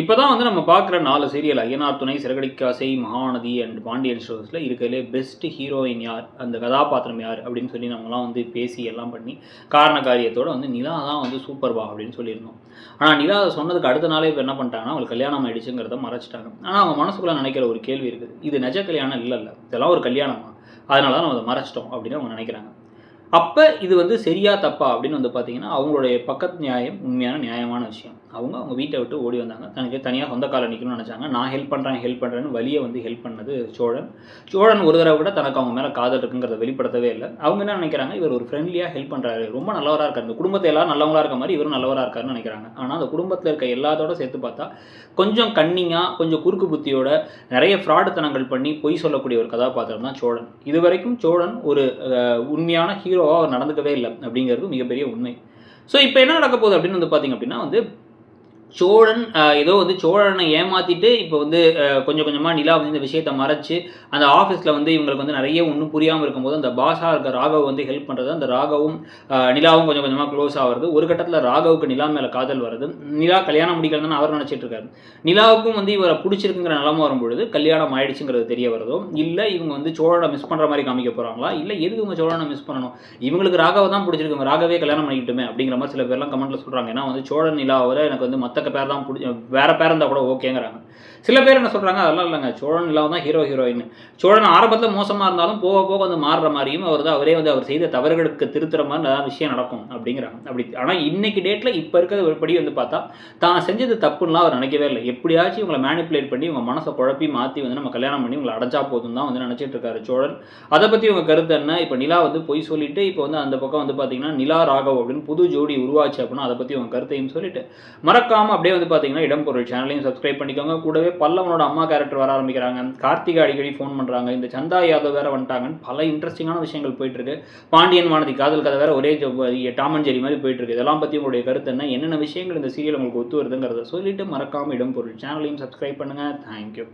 இப்போ தான் வந்து நம்ம பார்க்குற நாலு சீரியல் ஐயனார் துணை சிறகடிக்காசை மகாநதி அண்ட் பாண்டியன் ஸ்டோர்ஸில் இருக்கிறதுலே பெஸ்ட் ஹீரோயின் யார் அந்த கதாபாத்திரம் யார் அப்படின்னு சொல்லி நம்மலாம் வந்து பேசி எல்லாம் பண்ணி காரண காரியத்தோட வந்து நிலா தான் வந்து சூப்பர்வா அப்படின்னு சொல்லியிருந்தோம். ஆனால் நிலா அதை சொன்னதுக்கு அடுத்த நாளே இப்போ என்ன பண்ணிட்டாங்கன்னா அவங்களுக்கு கல்யாணம் ஆயிடுச்சுங்கிறத மறைச்சிட்டாங்க. ஆனால் அவங்க மனசுக்குள்ளே நினைக்கிற ஒரு கேள்வி இருக்குது. இது நிஜ கல்யாணம் இல்லை இல்லை இதெல்லாம் ஒரு கல்யாணமா? அதனால தான் நம்ம அதை மறைச்சிட்டோம் அப்படின்னு அவங்க நினைக்கிறாங்க. அப்போ இது வந்து சரியா தப்பா அப்படின்னு வந்து பார்த்தீங்கன்னா அவங்களுடைய பக்கத்து நியாயம் உண்மையான நியாயமான விஷயம். அவங்க அவங்க வீட்டை விட்டு ஓடி வந்தாங்க. தனக்கு தனியாக சொந்த காலம் நிற்கணும்னு நினச்சாங்க. நான் ஹெல்ப் பண்ணுறேன் ஹெல்ப் பண்ணுறேன்னு வழியை வந்து ஹெல்ப் பண்ணது சோழன். சோழன் ஒரு தடவை விட தனக்கு அவங்க மேலே காதல் இருக்குங்கிறத வெளிப்படுத்தவே இல்லை. அவங்க என்ன நினைக்கிறாங்க? இவர் ஒரு ஃப்ரெண்ட்லியாக ஹெல்ப் பண்ணுறாரு ரொம்ப நல்லவராக இருக்காரு. இந்த குடும்பத்தை எல்லாம் நல்லவங்களா இருக்க மாதிரி இவரும் நல்லவராக இருக்காருன்னு நினைக்கிறாங்க. ஆனால் அந்த குடும்பத்தில் இருக்க எல்லாத்தோட சேர்த்து பார்த்தா கொஞ்சம் கன்னிங்காக கொஞ்சம் குறுக்கு புத்தியோட நிறைய ஃப்ராடுத்தனங்கள் பண்ணி பொய் சொல்லக்கூடிய ஒரு கதாபாத்திரம் தான் சோழன். இது வரைக்கும் சோழன் ஒரு உண்மையான ஹீரோ ஹீரோவாக அவர் நடந்துக்கவே இல்லை அப்படிங்கிறது மிகப்பெரிய உண்மை. ஸோ இப்போ என்ன நடக்க போகுது அப்படின்னு வந்து பார்த்தீங்க அப்படின்னா வந்து சோழன் ஏதோ வந்து சோழனை ஏமாத்திட்டு இப்போ வந்து கொஞ்சம் கொஞ்சமாக நிலா வந்து இந்த விஷயத்தை மறைச்சு அந்த ஆஃபீஸில் வந்து இவங்களுக்கு வந்து நிறைய ஒன்றும் புரியாமல் இருக்கும்போது அந்த பாஷா இருக்க ராகவ் வந்து ஹெல்ப் பண்ணுறது அந்த ராகவும் நிலாவும் கொஞ்சம் கொஞ்சமாக க்ளோஸ் ஆகிறது ஒரு கட்டத்தில் ராகவுக்கு நிலா மேலே காதல் வருது நிலா கல்யாணம் முடிக்கலன்னு அவர் நினச்சிட்டு இருக்காரு. நிலாவுக்கும் வந்து இவரை பிடிச்சிருக்குங்கிற நிலம வரும்பொழுது கல்யாணம் ஆயிடுச்சுங்கிறது தெரிய வருதோ? இல்லை இவங்க வந்து சோழனை மிஸ் பண்ணுற மாதிரி காமிக்க போகிறாங்களா இல்லை எதுக்கு இவங்க சோழனை மிஸ் பண்ணணும்? இவங்களுக்கு ராகவை தான் பிடிச்சிருக்கு ராகவே கல்யாணம் பண்ணிக்கிட்டுமே அப்படிங்கிற மாதிரி சில பேர்லாம் கமெண்ட்டில் சொல்கிறாங்க ஏன்னா வந்து சோழன் நிலாவை எனக்கு வந்து மற்ற பேர் தான் பிடிச்சி வேற பேர் இருந்தால் கூட ஓகேங்கிறாங்க. சில பேர் என்ன சொல்கிறாங்க அதெல்லாம் இல்லைங்க சோழன் இல்லாமல் தான் ஹீரோ ஹீரோயின் சோழன் ஆரம்பத்தில் மோசமாக இருந்தாலும் போக போக வந்து மாறுற மாதிரியும் அவர் தான் அவரே வந்து அவர் செய்த தவறுகளுக்கு திருத்துற மாதிரி நல்லா விஷயம் நடக்கும் அப்படிங்கிறாங்க. அப்படி ஆனால் இன்னைக்கு டேட்டில் இப்போ இருக்கிற படி வந்து பார்த்தா தான் செஞ்சது தப்புலாம் அவர் நினைக்கவே இல்லை. எப்படியாச்சும் இவங்களை மேனிப்புலேட் பண்ணி இவங்க மனசை குழப்பி மாற்றி வந்து நம்ம கல்யாணம் பண்ணி இவங்களை அடைச்சா போதும் தான் வந்து நினச்சிட்டு இருக்காரு சோழன். அதை பற்றி உங்க கருத்து என்ன? இப்போ நிலா வந்து பொய் சொல்லிட்டு இப்போ வந்து அந்த பக்கம் வந்து பார்த்தீங்கன்னா நிலா ராகவ் அப்படின்னு புது ஜோடி உருவாச்சு அப்படின்னா அதை பற்றி உங்க கருத்தையும் சொல்லிட்டு மறக்காம அப்படியே வந்து பார்த்தீங்கன்னா இடம் பொருள் சேனலையும் சப்ஸ்கிரைப் பண்ணிக்கோங்க. கூடவே பல்லவனோட அம்மா கேரக்டர் வர ஆரம்பிக்கிறாங்க. கார்த்திகா அடிக்கடி ஃபோன் பண்ணுறாங்க இந்த சந்தா யாதவ் வேற வந்துட்டாங்கன்னு பல இன்ட்ரெஸ்டிங்கான விஷயங்கள் போயிட்டு இருக்கு பாண்டியன் வானதி காதல் கதை வேற ஒரே ஜொ- ஜெரி மாதிரி போயிட்டு இருக்கு இதெல்லாம் பற்றி உங்களுடைய கருத்து என்ன? என்னென்ன விஷயங்கள் இந்த சீரியல் உங்களுக்கு ஒத்து வருதுங்கிறத சொல்லிட்டு மறக்காமல் இடம் பொருள் சேனலையும் சப்ஸ்கிரைப் பண்ணுங்கள் தேங்க்யூ